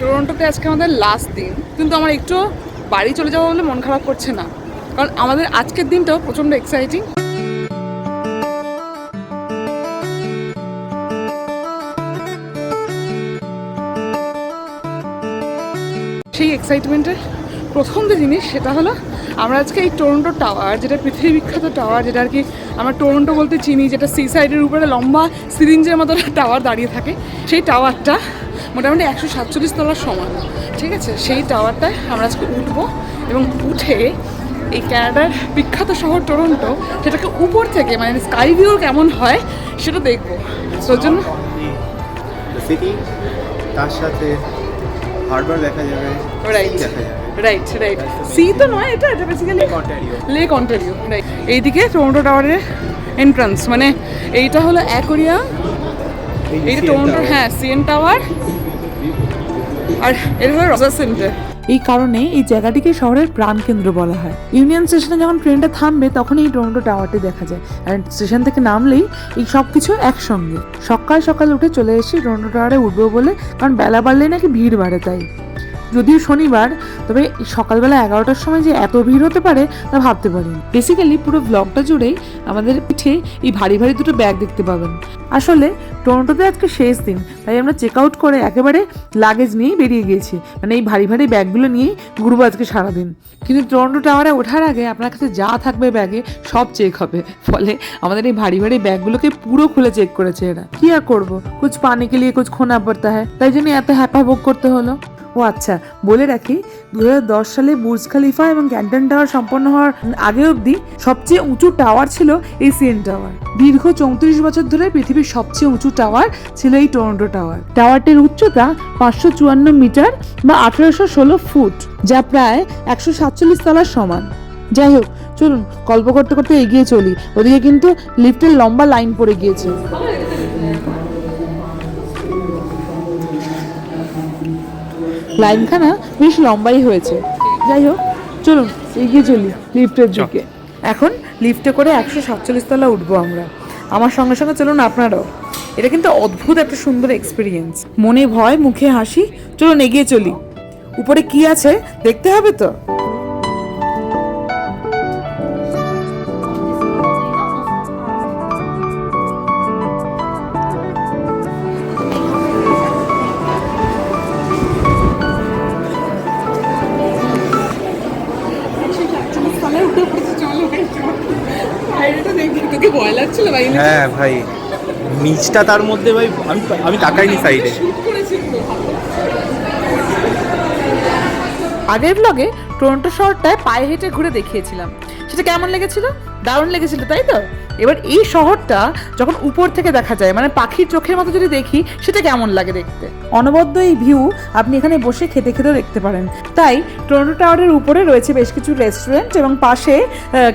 টরন্টোতে আজকে আমাদের লাস্ট দিন। কিন্তু আমার একটু বাড়ি চলে যাব বলে মন খারাপ করছে না। কারণ আমাদের আজকের দিনটাও প্রচণ্ড এক্সাইটিং সেই এক্সাইটমেন্টের প্রথম যে জিনিস, সেটা হলো আমরা আজকে এই টরন্টো টাওয়ার, যেটা পৃথিবী বিখ্যাত টাওয়ার, যেটা আর কি আমরা টরন্টো বলতে চিনি, যেটা সি সাইডের উপরে লম্বা সিরিঞ্জের মতো টাওয়ার দাঁড়িয়ে থাকে, সেই টাওয়ারটা মোটামুটি একশো সাতচল্লিশ তলার সমান। ঠিক আছে? সেই টাওয়ারটায় আমরা আজকে উঠবো এবং উঠে এই ক্যানাডার বিখ্যাত শহর টরন্টো সেটাকে উপর থেকে মানে স্কাই ভিউ কেমন হয় সেটা দেখব। ওর জন্য সিটি তার সাথে হারবার দেখা যাবে রাইট দেখা যাবে। রাইট রাইট সি তো নয় এটা এটা বেসিক্যালি লেক অন্টারিও রাইট এইদিকে টরন্টো টাওয়ারের এন্ট্রান্স মানে এইটা হলো অ্যাকোরিয়া এইটা টরন্টোর হ্যাঁ সিএন টাওয়ার আর এটা হলো সেন্টার। এই কারণে এই জায়গাটিকে শহরের প্রাণকেন্দ্র বলা হয়। ইউনিয়ন স্টেশনে যখন ট্রেনটা থামবে তখন এই টরন্টো টাওয়ারটি দেখা যায়। আর স্টেশন থেকে নামলেই এই সব কিছু একসঙ্গে। সকাল সকাল উঠে চলে এসে টরন্টো টাওয়ারে উঠবো বলে, কারণ বেলা বাড়লেই নাকি ভিড় বাড়ে তাই। যদিও শনিবার, তবে সকালবেলা এগারোটার সময় যে এত ভিড় হতে পারে তা ভাবতে পারি বেসিক্যালি পুরো ব্লগটা জুড়েই আমাদের পিঠে এই ভারী ভারী দুটো ব্যাগ দেখতে পাবেন। আসলে টরন্টোতে আজকে শেষ দিন, তাই আমরা চেক আউট করে একেবারে লাগেজ নিয়েই বেরিয়ে গিয়েছি। মানে এই ভারী ভারী ব্যাগগুলো নিয়েই ঘুরবো আজকে সারাদিন। কিন্তু টরন্টো টাওয়ারে ওঠার আগে আপনার কাছে যা থাকবে ব্যাগে সব চেক হবে। ফলে আমাদের এই ভারী ভারী ব্যাগগুলোকে পুরো খুলে চেক করেছে এরা। কি আর করব? কুছ পানি কে লিয়ে কুছ খোনা পড়তা হয় তাই জন্য এত হ্যাপা ভোগ করতে হলো। ও আচ্ছা বলে রাখি দু হাজার দশ সালে বুর্জ খালিফা এবং ক্যান্টন টাওয়ার সম্পন্ন হওয়ার আগে অবধি সবচেয়ে উঁচু টাওয়ার ছিল এই সিএন টাওয়ার। দীর্ঘ চৌত্রিশ বছর ধরে পৃথিবীর সবচেয়ে উঁচু টাওয়ার ছিল এই টরন্টো টাওয়ার। টাওয়ারটির উচ্চতা পাঁচশো চুয়ান্ন মিটার বা আঠেরোশো ষোলো ফুট, যা প্রায় একশো সাতচল্লিশ তলার সমান। যাই হোক, চলুন, গল্প করতে করতে এগিয়ে চলি। ওদিকে কিন্তু লিফটের লম্বা লাইন পড়ে গিয়েছে। লাইনখানা বেশ লম্বাই হয়েছে। যাই হোক চলুন এগিয়ে চলি লিফটের দিকে। এখন লিফটে করে একশো সাতচল্লিশ তলা উঠবো আমরা। আমার সঙ্গে সঙ্গে চলুন আপনারাও। এটা কিন্তু অদ্ভুত একটা সুন্দর এক্সপিরিয়েন্স মনে ভয় মুখে হাসি। চলুন এগিয়ে চলি। উপরে কি আছে দেখতে হবে তো? লাগছিল ভাই? হ্যাঁ ভাই। নিচটা তার মধ্যে ভাই আমি আমি তাকাইনি সাইডে আগের ব্লগে টরন্টো শহরটায় পায়ে হেঁটে ঘুরে দেখিয়েছিলাম। সেটা কেমন লেগেছিল? দারুণ লেগেছিল তাই তো? এবার এই শহরটা যখন উপর থেকে দেখা যায় মানে পাখির চোখের মতো যদি দেখি, সেটা কেমন লাগে দেখতে? অনবদ্য এই ভিউ আপনি এখানে বসে খেতে খেতেও দেখতে পারেন। তাই টরন্টো টাওয়ারের উপরে রয়েছে বেশ কিছু রেস্টুরেন্ট এবং পাশে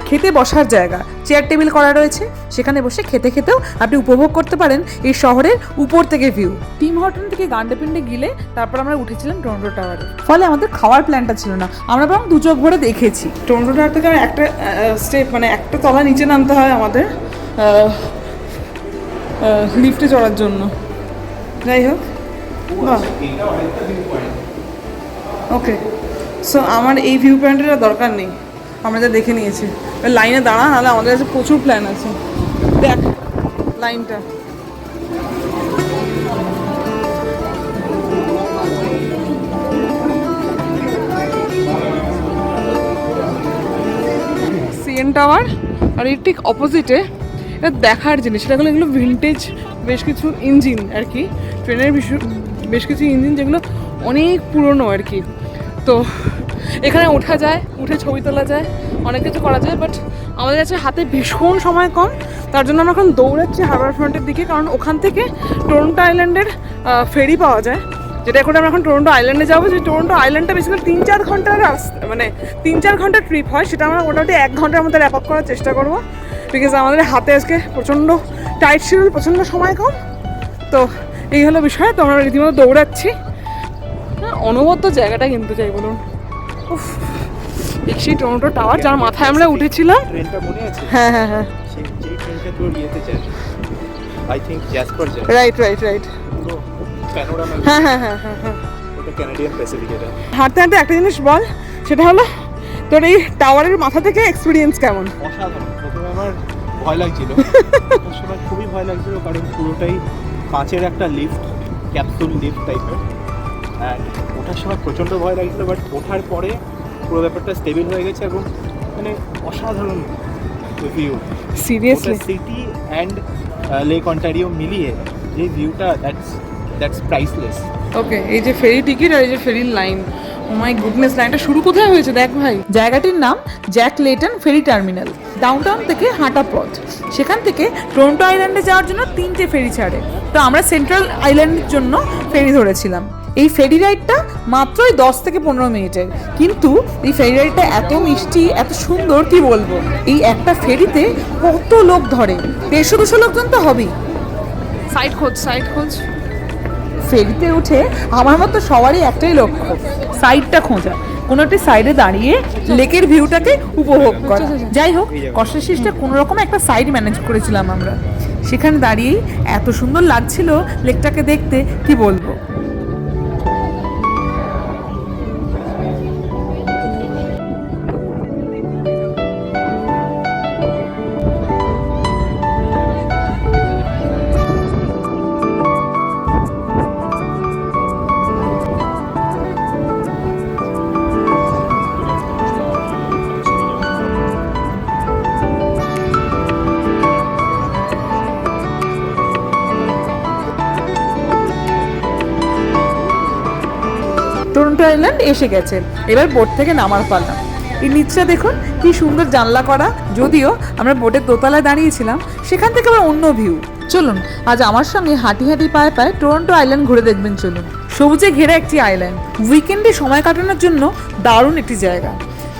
খেতে বসার জায়গা। চেয়ার টেবিল করা রয়েছে। সেখানে বসে খেতে খেতেও আপনি উপভোগ করতে পারেন এই শহরের উপর থেকে ভিউ টিম হটন থেকে গান্ডেপিন্ডে গিলে তারপর আমরা উঠেছিলাম টরন্টো টাওয়ারে ফলে আমাদের খাওয়ার প্ল্যানটা ছিল না। আমরা বরং দু চোখ ভরে দেখেছি। টরন্টো টাওয়ার থেকে একটা স্টেপ মানে একটা তলা নিচে নামতে হয় আমাদের। লিফটে চড়ার জন্য। যাই হোক ওকে সো আমার এই ভিউ পয়েন্টের দরকার নেই। আমরা যা দেখে নিয়েছি। লাইনে দাঁড়া, নাহলে আমাদের কাছে প্রচুর প্ল্যান আছে। দেখ লাইনটা সিএন টাওয়ার আর এর ঠিক অপোজিটে দেখার জিনিস। এটা হলো এগুলো ভিন্টেজ বেশ কিছু ইঞ্জিন আর কি। ট্রেনের বিশ- কিছু ইঞ্জিন যেগুলো অনেক পুরনো আর কি। তো এখানে ওঠা যায়, উঠে ছবি তোলা যায়, অনেক কিছু করা যায় বাট আমাদের কাছে হাতে ভীষণ সময় কম। তার জন্য আমরা এখন দৌড়াচ্ছি হারবার ফ্রন্টের দিকে, কারণ ওখান থেকে টরন্টো আইল্যান্ডের ফেরি পাওয়া যায়। যেটা এখন আমরা এখন টরন্টো আইল্যান্ডে যাব। যে টরন্টো আইল্যান্ডটা বেসিক্যালি তিন চার ঘণ্টার মানে তিন চার ঘণ্টার ট্রিপ হয়। সেটা আমরা মোটামুটি এক ঘণ্টার মধ্যে র্যাপ আপ করার চেষ্টা করব। বিকজ আমাদের হাতে আজকে প্রচণ্ড টাইট শিডিউল প্রচণ্ড সময় কম। তো এই হলো বিষয় তো আমরা রীতিমতো দৌড়াচ্ছি। হ্যাঁ, অনবদ্য জায়গাটা কিন্তু চাই বলুন। উফ সেই টরন্টো টাওয়ার যার মাথায় আমরা উঠেছিলাম। হ্যাঁ হ্যাঁ হ্যাঁ। রাইট রাইট রাইট হ্যাঁ হ্যাঁ হ্যাঁ হ্যাঁ হ্যাঁ। হাঁটতে হাঁটতে একটা জিনিস বল সেটা হলো তোর এই টাওয়ারের মাথা থেকে এক্সপিরিয়েন্স কেমন? অসাধারণ। ভয় লাগছিল। সময় খুবই ভয় লাগছিল কারণ পুরোটাই কাঁচের একটা লিফট ক্যাপসুল লিফট টাইপের অ্যান্ড ওঠার সময় প্রচণ্ড ভয় লাগছিল বাট ওঠার পরে পুরো ব্যাপারটা স্টেবল হয়ে গেছে এবং মানে অসাধারণ view seriously city and lake Ontario মিলিয়ে যে ভিউটা দ্যাটস দ্যাটস প্রাইসলেস ওকে এই যে ফেরি টিকিট আর এই যে ফেরির লাইন ও মাই গুডনেস লাইনটা শুরু কোথায় হয়েছে? দেখ ভাই। জায়গাটির নাম Jack Layton ferry terminal downtown থেকে হাঁটা পথ। সেখান থেকে টরন্টো আইল্যান্ডে যাওয়ার জন্য তিনটে ফেরি ছাড়ে। তো আমরা সেন্ট্রাল আইল্যান্ডের জন্য ফেরি ধরেছিলাম। এই ফেরি রাইডটা মাত্রই দশ থেকে পনেরো মিনিটের। কিন্তু এই ফেরি রাইডটা এত মিষ্টি এত সুন্দর কি বলব? এই একটা ফেরিতে কত লোক ধরে? দেড়শো দুশো লোকজন তো হবেই। সাইড খোঁজ সাইড খোঁজ। ফেরিতে উঠে আমার মতো সবারই একটাই লক্ষ্য সাইডটা খোঁজা। কোনো একটা সাইডে দাঁড়িয়ে লেকের ভিউটাকে উপভোগ করা। যাই হোক কষ্টশিষ্টা শেষটা কোনো রকম একটা সাইড ম্যানেজ করেছিলাম আমরা। সেখানে দাঁড়িয়েই এত সুন্দর লাগছিল লেকটাকে দেখতে কি বলব? আইল্যান্ড এসে গেছে। এবার বোট থেকে নামার পারলাম এই নিচটা দেখুন, কি সুন্দর জানলা করা। যদিও আমরা বোটের দোতলায় দাঁড়িয়েছিলাম, সেখান থেকে আবার অন্য ভিউ চলুন, আজ আমার সঙ্গে হাঁটি হাঁটি পায়ে পায়ে টরন্টো আইল্যান্ড ঘুরে দেখবেন, চলুন। সবুজে ঘেরা একটি আইল্যান্ড উইকেন্ডে সময় কাটানোর জন্য দারুণ একটি জায়গা।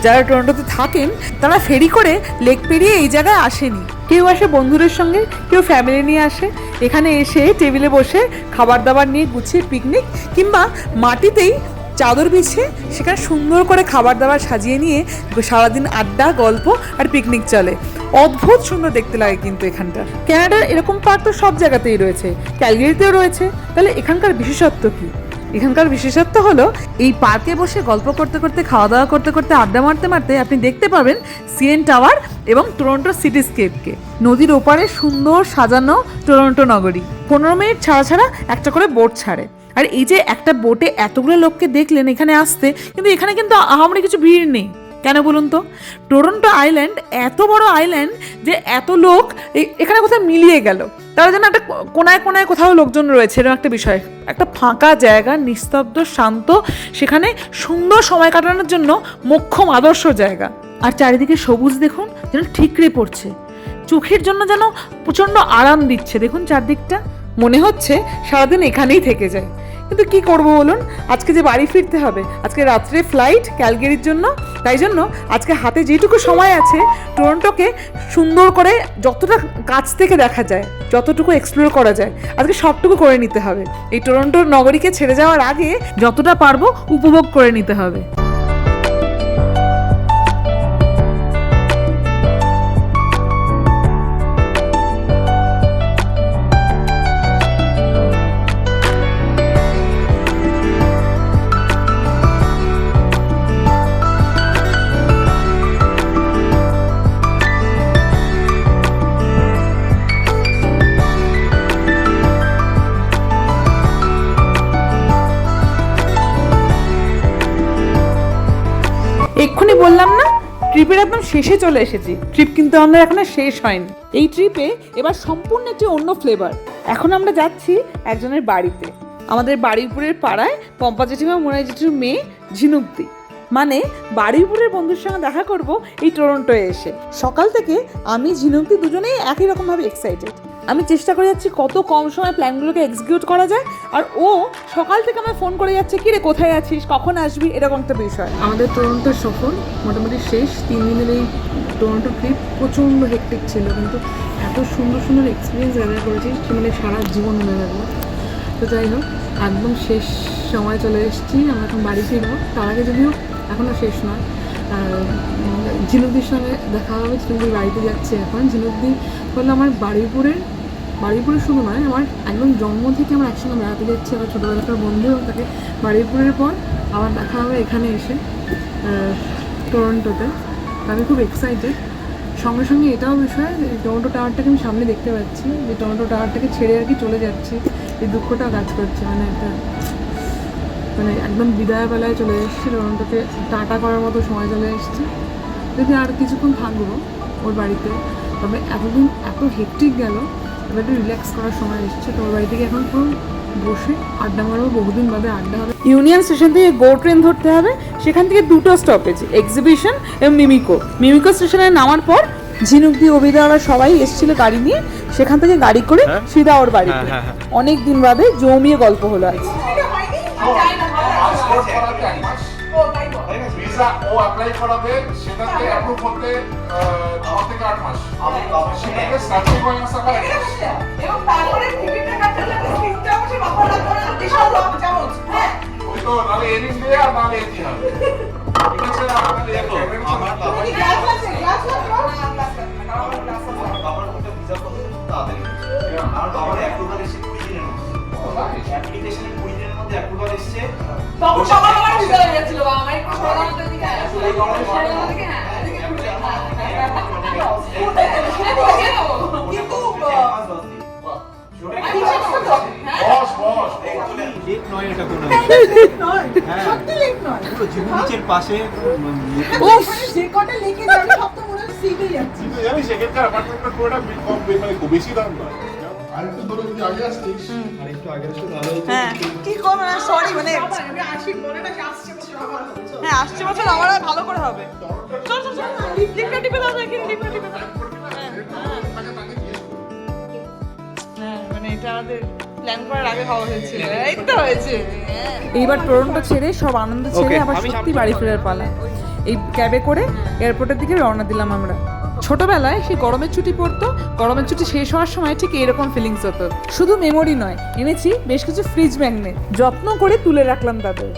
যারা টরন্টোতে থাকেন, তারা ফেরি করে লেক পেরিয়ে এই জায়গায় আসেনি। কেউ আসে বন্ধুদের সঙ্গে, কেউ ফ্যামিলি নিয়ে আসে। এখানে এসে টেবিলে বসে খাবার দাবার নিয়ে গুছিয়ে পিকনিক কিংবা মাটিতেই চাদর বিছিয়ে সেখানে সুন্দর করে খাবার দাবার সাজিয়ে নিয়ে সারাদিন আড্ডা, গল্প আর পিকনিক চলে। অদ্ভুত সুন্দর দেখতে লাগে কিন্তু এখানটা ক্যানাডার এরকম পার্ক তো সব জায়গাতেই রয়েছে। ক্যালগেরিতেও রয়েছে। তাহলে এখানকার বিশেষত্ব কি? এখানকার বিশেষত্ব হলো, এই পার্কে বসে গল্প করতে করতে খাওয়া দাওয়া করতে করতে, আড্ডা মারতে মারতে আপনি দেখতে পাবেন সিএন টাওয়ার এবং টরন্টো সিটিস্কেপকে। নদীর ওপারে সুন্দর সাজানো টরন্টো নগরী। পনেরো মিনিট ছাড়া ছাড়া একটা করে বোট ছাড়ে। আর এই যে একটা বোটে এতগুলো লোককে দেখলেন এখানে আসতে, কিন্তু এখানে কিন্তু আহামরি কিছু ভিড় নেই। কেন বলুন তো? টরন্টো আইল্যান্ড এত বড় আইল্যান্ড যে এত লোক এখানে কোথাও মিলিয়ে গেল। তারা যেন একটা কোনায় কোনায় কোথাও লোকজন রয়েছে, এরকম একটা বিষয়। একটা ফাঁকা জায়গা, নিস্তব্ধ, শান্ত, সেখানে সুন্দর সময় কাটানোর জন্য মোক্ষম, আদর্শ জায়গা। আর চারিদিকে সবুজ দেখুন, যেন ঠিকরে পড়ছে। চোখের জন্য যেন প্রচণ্ড আরাম দিচ্ছে। দেখুন চারদিকটা। মনে হচ্ছে সারাদিন এখানেই থেকে যায়। কিন্তু কি করব বলুন? আজকে যে বাড়ি ফিরতে হবে, আজকে রাত্রে ফ্লাইট ক্যালগেরির জন্য, তাই জন্য আজকে হাতে যেটুকু সময় আছে টরন্টোকে সুন্দর করে যতটা কাছ থেকে দেখা যায়, যতটুকু এক্সপ্লোর করা যায়, আজকে সবটুকু করে নিতে হবে। এই টরন্টোর নগরীকে ছেড়ে যাওয়ার আগে যতটা পারব উপভোগ করে নিতে হবে। ট্রিপের একদম শেষে চলে এসেছি। ট্রিপ কিন্তু আমাদের এখনও শেষ হয়নি। এই ট্রিপে এবার সম্পূর্ণ একটি অন্য ফ্লেভার এখন আমরা যাচ্ছি একজনের বাড়িতে। আমাদের বাড়িপুরের পাড়ায় পম্পা জেঠিমা, মোনাই জেঠির মেয়ে, ঝিনুকদি। মানে বাড়িপুরের বন্ধুর সঙ্গে দেখা করব এই টরন্টোয় এসে। সকাল থেকে আমি, ঝিনুকদি দুজনেই একই রকমভাবে এক্সাইটেড আমি চেষ্টা করে যাচ্ছি কত কম সময় প্ল্যানগুলোকে এক্সিকিউট করা যায়, আর ও সকাল থেকে আমার ফোন করে যাচ্ছে, কি রে, কোথায় আছিস? কখন আসবি? এরকম একটা বিষয়। আমাদের টরন্টো সফর মোটামুটি শেষ তিন দিনের এই টরন্টো ট্রিপ প্রচণ্ড হেক্টিক ছিল, কিন্তু এত সুন্দর সুন্দর এক্সপিরিয়েন্স গ্যাদার করেছি সে মানে সারা জীবন মনে রাখব। তো যাই হোক, একদম শেষ সময় চলে এসেছি, আমরা এখন বাড়ি ফিরবো। তার আগে যদিও এখনও শেষ নয় আর ঝিনুকদির সঙ্গে দেখা হবে, ঝিনুকদির বাড়িতে যাচ্ছে এখন। ঝিনুকদি হলো আমার বাড়িপুরের বারুইপুরে শুধু নয়, আমার একদম জন্ম থেকে আমার একসঙ্গে বেড়াতে যাচ্ছি আমার ছোটোবেলাকার বন্ধু এবং তাকে বারুইপুরের পর আবার দেখা হবে এখানে এসে টরন্টোতে। আমি খুব এক্সাইটেড সঙ্গে সঙ্গে এটাও বিষয় টরন্টো টাওয়ারটাকে আমি সামনে দেখতে পাচ্ছি, যে টরন্টো টাওয়ারটাকে ছেড়ে আর কি চলে যাচ্ছি। এই দুঃখটা কাজ করছে মানে একটা মানে একদম বিদায় বেলায় চলে এসেছি টরন্টোতে টাটা করার মতো সময় চলে এসেছি। যদি আর কিছুক্ষণ থাকব ওর বাড়িতে। তবে এতদিন এত হেকটিক গেল এবার একটু রিল্যাক্স করার সময় এসেছে। তো ওর বাড়ি থেকে এখন পুরো বসে আড্ডা মারবো বহুদিন বাদে আড্ডা হবে। ইউনিয়ন স্টেশন থেকে গো ট্রেন ধরতে হবে। সেখান থেকে দুটো স্টপেজ এক্সিবিশন এবং মিমিকো মিমিকো স্টেশনে নামার পর ঝিনুক দিয়ে অভিদা ওরা সবাই এসেছিল গাড়ি নিয়ে। সেখান থেকে গাড়ি করে হ্যাঁ? সিধা ওর বাড়িতে। হ্যাঁ, হ্যাঁ। অনেক দিন বাদে জমিয়ে গল্প হলো আজ। পাসপোর্ট করাতে এক মাস ভিসা ও অ্যাপ্লাই করাবে সেটাতে অ্যাপ্রুভ হতে ছ থেকে আট মাস। সেটাতে সার্চিং হয়ে আসা হয় এবং তারপরে টিকিটটা কাটার জন্য তিনটা বছর বাবা করে বিশাল লং চামচ। হ্যাঁ। ওই তো নাহলে এর ইন্ডিয়া আর নাহলে এটি হবে। ঠিক আছে আমাদের এই আমার বাবা কি গ্লাস আছে তখন সবার আমার হয়ে গেছিল বাবা আমার একটু সরানোর দিকে হ্যাঁ কিন্তু হ্যাঁ হ্যাঁ। পাশে উফ। যে কটা লেকে যাবে সব তো মনে সিটে যাচ্ছে। পুরোটা বেশি দাম নয়। হ্যাঁ। কি করব না সরি মানে। হ্যাঁ আসছে বছর আমার ভালো করে হবে। চল চল চল লিপটা টিপে দাও দেখি লিপটা টিপে দাও। হ্যাঁ মানে এটা আমাদের প্ল্যান করার আগে হওয়া হয়েছিল এই তো হয়েছে। হ্যাঁ এইবার টরন্টো ছেড়ে সব আনন্দ ছেড়ে আবার সত্যি বাড়ি ফেরার পালা। এই ক্যাবে করে এয়ারপোর্টের দিকে রওনা দিলাম আমরা। ছোটবেলায় সে গরমের ছুটি পড়তো, গরমের ছুটি শেষ হওয়ার সময় ঠিক এরকম ফিলিংস হতো। শুধু মেমোরি নয়, এনেছি বেশ কিছু ফ্রিজ ম্যাগনেট যত্ন করে তুলে রাখলাম তাদের।